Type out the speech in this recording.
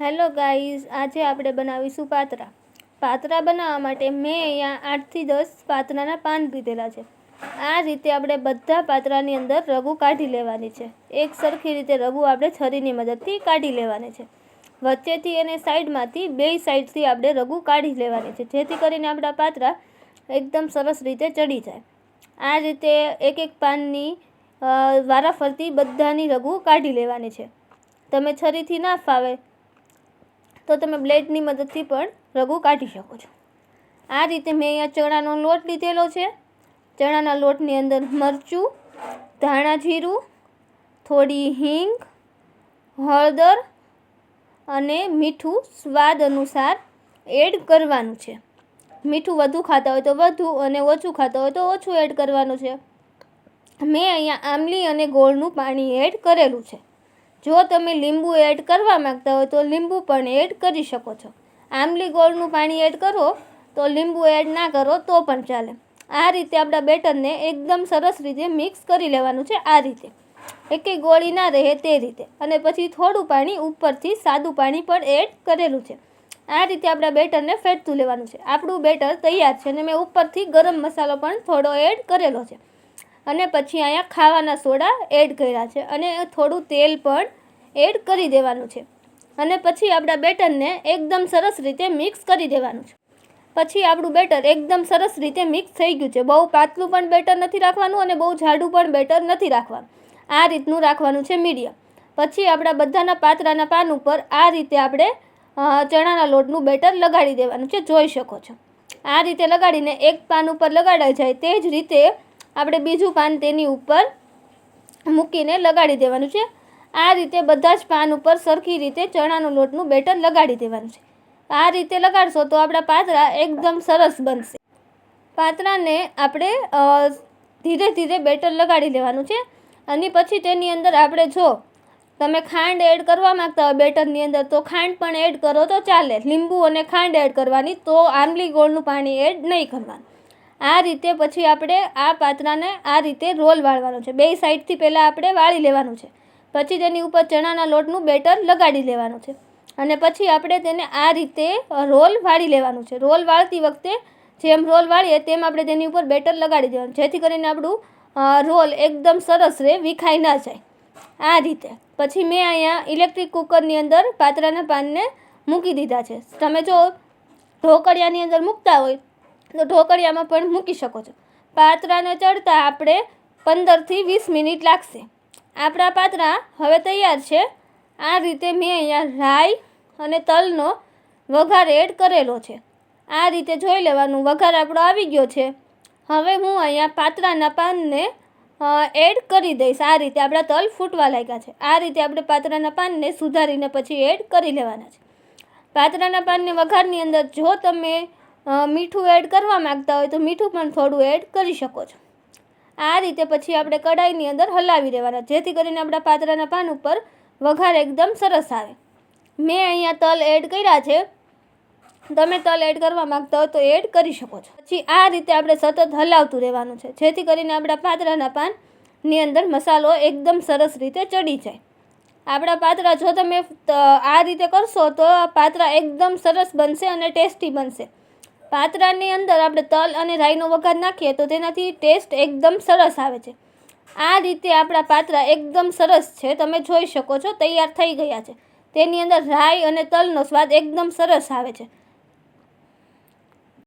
Hello guys, આજે આપણે બનાવીશું પાતરા. પાતરા બનાવવા માટે મેં અહીંયા આઠથી દસ પાતરાના પાન લીધેલા છે. આ રીતે આપણે બધા પાતરાની અંદર રગુ કાઢી લેવાની છે. એક સરખી રીતે રગુ આપણે છરીની મદદથી કાઢી લેવાની છે. વચ્ચેથી અને સાઈડમાંથી બે સાઈડથી આપણે રગુ કાઢી લેવાની છે, જેથી કરીને આપણા પાતરા એકદમ સરસ રીતે ચડી જાય. આ રીતે એક એક પાનની વારાફરતી બધાની રગુ કાઢી લેવાની છે. તમે છરીથી ના ફાવે તો તમે બ્લેડની મદદથી પણ રઘુ કાઢી શકો છો. આ રીતે મેં અહીંયા ચણાનો લોટ લીધેલો છે. ચણાના લોટની અંદર મરચું, ધાણા જીરું, થોડી હિંગ, હળદર અને મીઠું સ્વાદ અનુસાર એડ કરવાનું છે. મીઠું વધુ ખાતા હોય તો વધુ અને ઓછું ખાતા હોય તો ઓછું એડ કરવાનું છે. મેં અહીંયા આમલી અને ગોળનું પાણી એડ કરેલું છે. જો તમે લીંબુ એડ કરવા માંગતા હોય તો લીંબુ પણ એડ કરી શકો છો. આંબલી ગોળનું પાણી એડ કરો તો લીંબુ એડ ના કરો તો પણ ચાલે. આ રીતે આપણા બેટરને એકદમ સરસ રીતે મિક્સ કરી લેવાનું છે આ રીતે. એકેય ગોળી ના રહે તે રીતે. અને પછી થોડું પાણી ઉપરથી સાદું પાણી પણ એડ કરેલું છે. આ રીતે આપણા બેટરને ફેટતું લેવાનું છે. આપણું બેટર તૈયાર છે અને મેં ઉપરથી ગરમ મસાલો પણ થોડો એડ કરેલો છે. અને પછી અહીંયા ખાવાના સોડા એડ કર્યા છે. અને થોડું તેલ પણ એડ કરી દેવાનું છે. અને પછી આપણા બેટરને એકદમ સરસ રીતે મિક્સ કરી દેવાનું છે. પછી આપણું બેટર એકદમ સરસ રીતે મિક્સ થઈ ગયું છે. બહુ પાતળું પણ બેટર નથી રાખવાનું અને બહુ જાડું પણ બેટર નથી રાખવાનું. આ રીતનું રાખવાનું છે મીડિયમ. પછી આપણા બધાના પાતરાના પાન ઉપર આ રીતે આપણે ચણાના લોટનું બેટર લગાડી દેવાનું છે. જોઈ શકો છો. આ રીતે લગાડીને એક પાન ઉપર લગાડાઈ જાય તે જ રીતે આપણે બીજું પાન તેની ઉપર મૂકીને લગાડી દેવાનું છે. આ રીતે બધા જ પાન ઉપર સરખી રીતે ચણાનો લોટનું બેટર લગાડી દેવાનું છે. આ રીતે લગાડશો તો આપણા પાતરા એકદમ સરસ બનશે. પાતરાને આપણે ધીરે ધીરે બેટર લગાડી લેવાનું છે. અને પછી તેની અંદર આપણે જો તમે ખાંડ એડ કરવા માંગતા હોય બેટરની અંદર, તો ખાંડ પણ એડ કરો તો ચાલે. લીંબુ અને ખાંડ એડ કરવાની તો આંબલી ગોળનું પાણી એડ નહીં કરવાનું. આ રીતે પછી આપણે આ પાતરાને આ રીતે રોલ વાળવાનો છે. બે સાઈડથી પહેલાં આપણે વાળી લેવાનું છે. પછી તેની ઉપર ચણાના લોટનું બેટર લગાડી લેવાનું છે. અને પછી આપણે તેને આ રીતે રોલ વાળી લેવાનું છે. રોલ વાળતી વખતે જેમ રોલ વાળીએ તેમ આપણે તેની ઉપર બેટર લગાડી દેવાનું. જેથી કરીને આપણું રોલ એકદમ સરસ રહે વિખાઈ ના જાય. આ રીતે. પછી મેં અહીંયા ઇલેક્ટ્રિક કુકરની અંદર પાતરાના પાનને મૂકી દીધા છે. તમે જો ઢોકળિયાની અંદર મૂકતા હોય તો ઢોકળિયામાં પણ મૂકી શકો છો. પાતરાને ચડતા આપણે પંદરથી વીસ મિનિટ લાગશે. આપણા પાતરા હવે તૈયાર છે. આ રીતે મેં અહીંયા રાઈ અને તલનો વઘાર એડ કરેલો છે. આ રીતે જોઈ લેવાનું, વઘાર આપણો આવી ગયો છે. હવે હું અહીંયા પાતરાના પાનને એડ કરી દઈશ. આ રીતે આપણા તલ ફૂટવા લાગ્યા છે. આ રીતે આપણે પાતરાના પાનને સુધારીને પછી એડ કરી લેવાના છે. પાતરાના પાનને વઘારની અંદર જો તમે મીઠું એડ કરવા માંગતા હોય તો મીઠું પણ થોડું એડ કરી શકો છો. આ રીતે પછી આપણે કઢાઈની અંદર હલાવી દેવાના, જેથી કરીને આપણા પાતરાના પાન ઉપર વઘાર એકદમ સરસ આવે. મેં અહીંયા તલ એડ કર્યા છે. તમે તલ એડ કરવા માગતા હો તો એડ કરી શકો છો. પછી આ રીતે આપણે સતત હલાવતું રહેવાનું છે, જેથી કરીને આપણા પાતરાના પાનની અંદર મસાલો એકદમ સરસ રીતે ચડી જાય. આપણા પાતરા જો તમે આ રીતે કરશો તો પાતરા એકદમ સરસ બનશે અને ટેસ્ટી બનશે. પાતરાની અંદર આપણે તલ અને રાઈનો વઘાર નાખીએ તો તેનાથી ટેસ્ટ એકદમ સરસ આવે છે. આ રીતે આપણા પાત્રા એકદમ સરસ છે. તમે જોઈ શકો છો, તૈયાર થઈ ગયા છે. તેની અંદર રાઈ અને તલનો સ્વાદ એકદમ સરસ આવે છે.